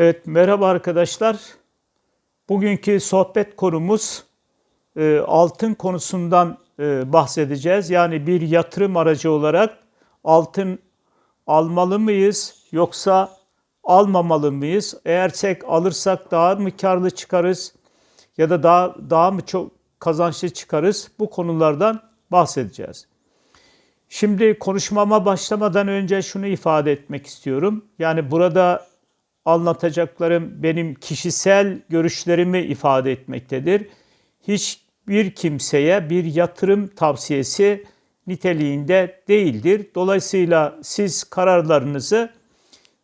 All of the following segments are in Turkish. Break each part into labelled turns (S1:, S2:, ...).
S1: Evet, merhaba arkadaşlar. Bugünkü sohbet konumuz e, altın konusundan e, bahsedeceğiz. Yani bir yatırım aracı olarak altın almalı mıyız yoksa almamalı mıyız? Eğer tek alırsak daha mı karlı çıkarız ya da daha daha mı çok kazançlı çıkarız? Bu konulardan bahsedeceğiz. Şimdi konuşmama başlamadan önce şunu ifade etmek istiyorum. Yani burada anlatacaklarım benim kişisel görüşlerimi ifade etmektedir. Hiçbir kimseye bir yatırım tavsiyesi niteliğinde değildir. Dolayısıyla siz kararlarınızı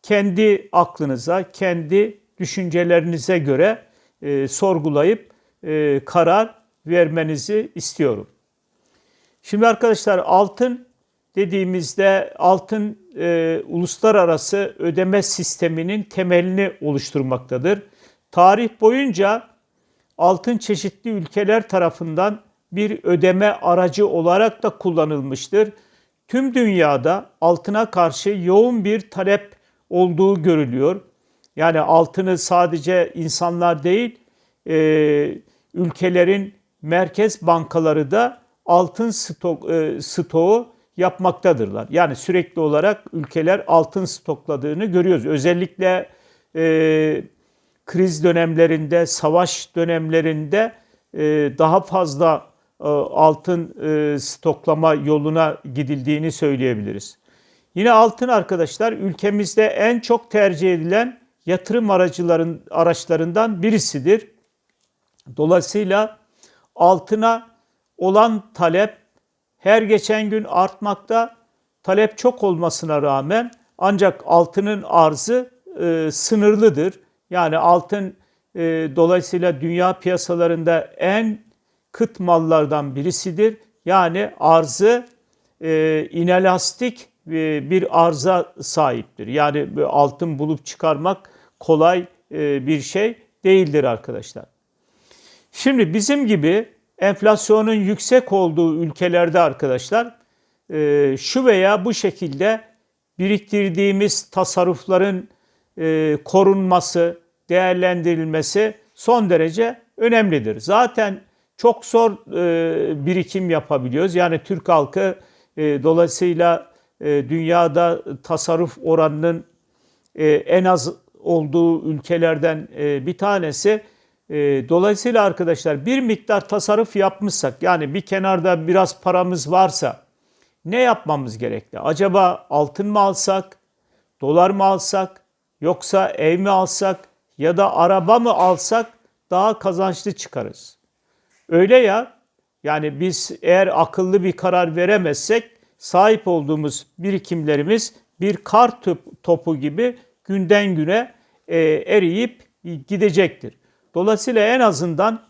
S1: kendi aklınıza, kendi düşüncelerinize göre e, sorgulayıp e, karar vermenizi istiyorum. Şimdi arkadaşlar altın dediğimizde altın e, uluslararası ödeme sisteminin temelini oluşturmaktadır. Tarih boyunca altın çeşitli ülkeler tarafından bir ödeme aracı olarak da kullanılmıştır. Tüm dünyada altına karşı yoğun bir talep olduğu görülüyor. Yani altını sadece insanlar değil, e, ülkelerin merkez bankaları da altın stok, e, stoğu yapmaktadırlar. Yani sürekli olarak ülkeler altın stokladığını görüyoruz. Özellikle e, kriz dönemlerinde, savaş dönemlerinde e, daha fazla e, altın e, stoklama yoluna gidildiğini söyleyebiliriz. Yine altın arkadaşlar ülkemizde en çok tercih edilen yatırım aracıların araçlarından birisidir. Dolayısıyla altına olan talep her geçen gün artmakta. Talep çok olmasına rağmen ancak altının arzı e, sınırlıdır. Yani altın e, dolayısıyla dünya piyasalarında en kıt mallardan birisidir. Yani arzı e, inelastik e, bir arza sahiptir. Yani altın bulup çıkarmak kolay e, bir şey değildir arkadaşlar. Şimdi bizim gibi enflasyonun yüksek olduğu ülkelerde arkadaşlar e, şu veya bu şekilde biriktirdiğimiz tasarrufların e, korunması, değerlendirilmesi son derece önemlidir. Zaten çok zor e, birikim yapabiliyoruz. Yani Türk halkı dolayısıyla dünyada tasarruf oranının en az olduğu ülkelerden bir tanesi. E, dolayısıyla arkadaşlar bir miktar tasarruf yapmışsak yani bir kenarda biraz paramız varsa ne yapmamız gerekli? Acaba altın mı alsak, dolar mı alsak, yoksa ev mi alsak ya da araba mı alsak daha kazançlı çıkarız. Öyle ya yani biz eğer akıllı bir karar veremezsek sahip olduğumuz birikimlerimiz bir kar topu gibi günden güne e, eriyip gidecektir. Dolayısıyla en azından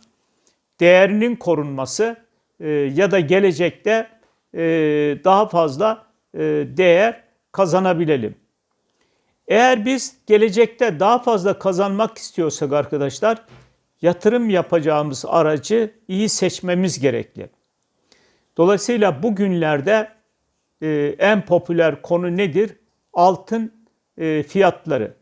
S1: değerinin korunması e, ya da gelecekte e, daha fazla e, değer kazanabilelim. Eğer biz gelecekte daha fazla kazanmak istiyorsak arkadaşlar yatırım yapacağımız aracı iyi seçmemiz gerekli. Dolayısıyla bugünlerde e, en popüler konu nedir? Altın e, fiyatları.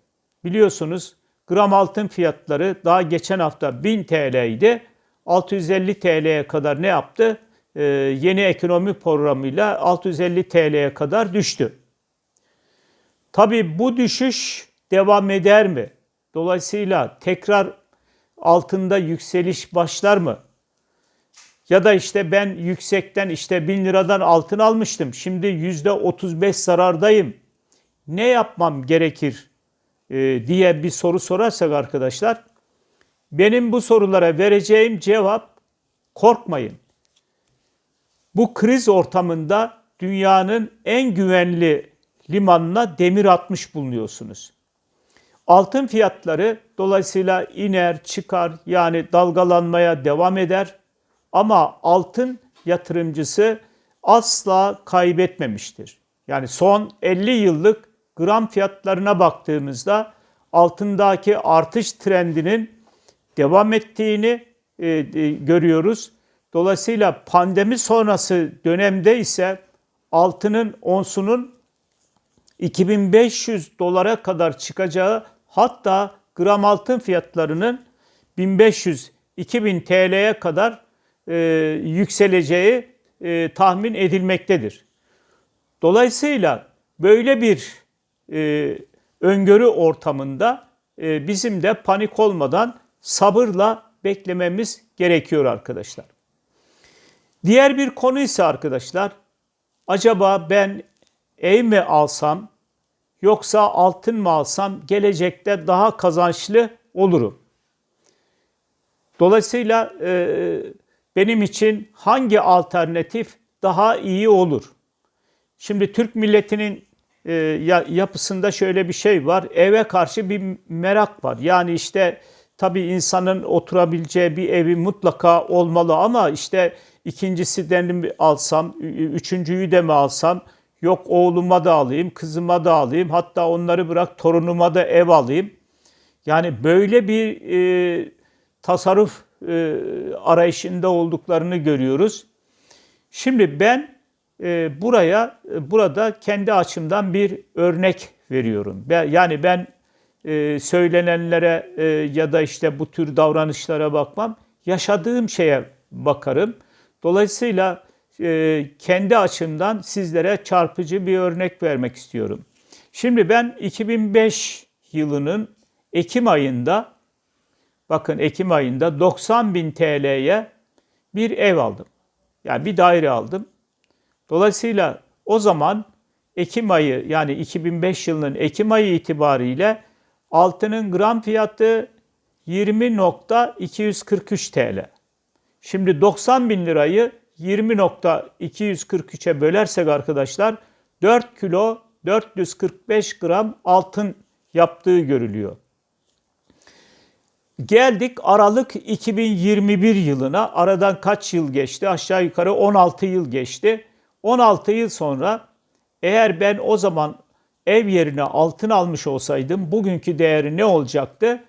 S1: Biliyorsunuz Gram altın fiyatları daha geçen hafta 1000 TL idi. 650 TL'ye kadar ne yaptı? Ee, yeni ekonomi programıyla 650 TL'ye kadar düştü. Tabi bu düşüş devam eder mi? Dolayısıyla tekrar altında yükseliş başlar mı? Ya da işte ben yüksekten işte 1000 liradan altın almıştım. Şimdi %35 zarardayım. Ne yapmam gerekir diye bir soru sorarsak arkadaşlar, benim bu sorulara vereceğim cevap korkmayın. Bu kriz ortamında dünyanın en güvenli limanına demir atmış bulunuyorsunuz. Altın fiyatları dolayısıyla iner, çıkar yani dalgalanmaya devam eder. Ama altın yatırımcısı asla kaybetmemiştir. Yani son 50 yıllık gram fiyatlarına baktığımızda altındaki artış trendinin devam ettiğini e, e, görüyoruz. Dolayısıyla pandemi sonrası dönemde ise altının onsunun 2500 dolara kadar çıkacağı hatta gram altın fiyatlarının 1500-2000 TL'ye kadar e, yükseleceği e, tahmin edilmektedir. Dolayısıyla böyle bir e, öngörü ortamında e, bizim de panik olmadan sabırla beklememiz gerekiyor arkadaşlar. Diğer bir konu ise arkadaşlar, acaba ben ev mi alsam yoksa altın mı alsam gelecekte daha kazançlı olurum. Dolayısıyla e, benim için hangi alternatif daha iyi olur? Şimdi Türk milletinin e, yapısında şöyle bir şey var. Eve karşı bir merak var. Yani işte tabii insanın oturabileceği bir evi mutlaka olmalı ama işte ikincisi de alsam, üçüncüyü de mi alsam, yok oğluma da alayım, kızıma da alayım, hatta onları bırak torunuma da ev alayım. Yani böyle bir e, tasarruf e, arayışında olduklarını görüyoruz. Şimdi ben buraya e, burada kendi açımdan bir örnek veriyorum. Yani ben e, söylenenlere e, ya da işte bu tür davranışlara bakmam. Yaşadığım şeye bakarım. Dolayısıyla kendi açımdan sizlere çarpıcı bir örnek vermek istiyorum. Şimdi ben 2005 yılının Ekim ayında bakın Ekim ayında 90 bin TL'ye bir ev aldım. Yani bir daire aldım. Dolayısıyla o zaman Ekim ayı yani 2005 yılının Ekim ayı itibariyle altının gram fiyatı 20.243 TL. Şimdi 90 bin lirayı 20.243'e bölersek arkadaşlar 4 kilo 445 gram altın yaptığı görülüyor. Geldik Aralık 2021 yılına. Aradan kaç yıl geçti? Aşağı yukarı 16 yıl geçti. 16 yıl sonra eğer ben o zaman ev yerine altın almış olsaydım bugünkü değeri ne olacaktı?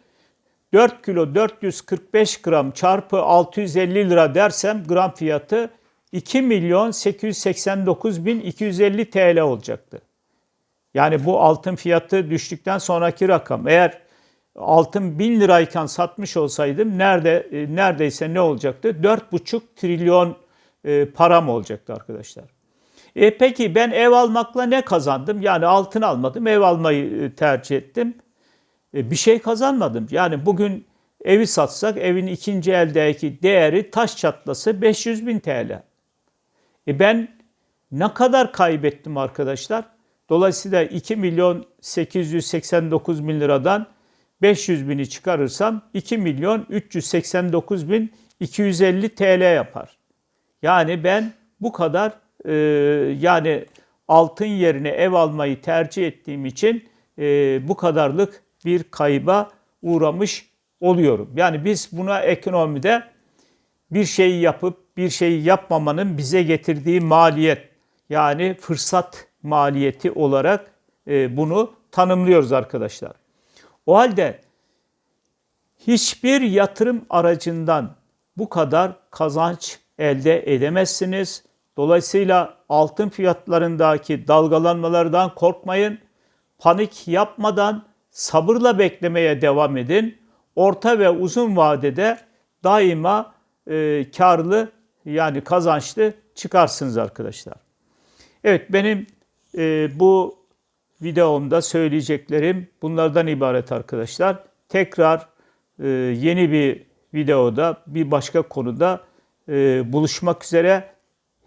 S1: 4 kilo 445 gram çarpı 650 lira dersem gram fiyatı 2 milyon 889 bin 250 TL olacaktı. Yani bu altın fiyatı düştükten sonraki rakam. Eğer altın 1000 lirayken satmış olsaydım nerede e, neredeyse ne olacaktı? 4,5 trilyon e, param olacaktı arkadaşlar. E peki ben ev almakla ne kazandım? Yani altın almadım, ev almayı e, tercih ettim. E, bir şey kazanmadım. Yani bugün evi satsak evin ikinci eldeki değeri taş çatlası 500 bin TL. E ben ne kadar kaybettim arkadaşlar? Dolayısıyla 2 milyon 889 bin liradan 500 bini çıkarırsam 2 milyon 389 bin 250 TL yapar. Yani ben bu kadar e, yani altın yerine ev almayı tercih ettiğim için e, bu kadarlık bir kayba uğramış oluyorum. Yani biz buna ekonomide bir şeyi yapıp bir şeyi yapmamanın bize getirdiği maliyet yani fırsat maliyeti olarak e, bunu tanımlıyoruz arkadaşlar. O halde hiçbir yatırım aracından bu kadar kazanç elde edemezsiniz. Dolayısıyla altın fiyatlarındaki dalgalanmalardan korkmayın. Panik yapmadan sabırla beklemeye devam edin. Orta ve uzun vadede daima e, karlı yani kazançlı çıkarsınız arkadaşlar. Evet benim e, bu videomda söyleyeceklerim bunlardan ibaret arkadaşlar. Tekrar e, yeni bir videoda bir başka konuda e, buluşmak üzere.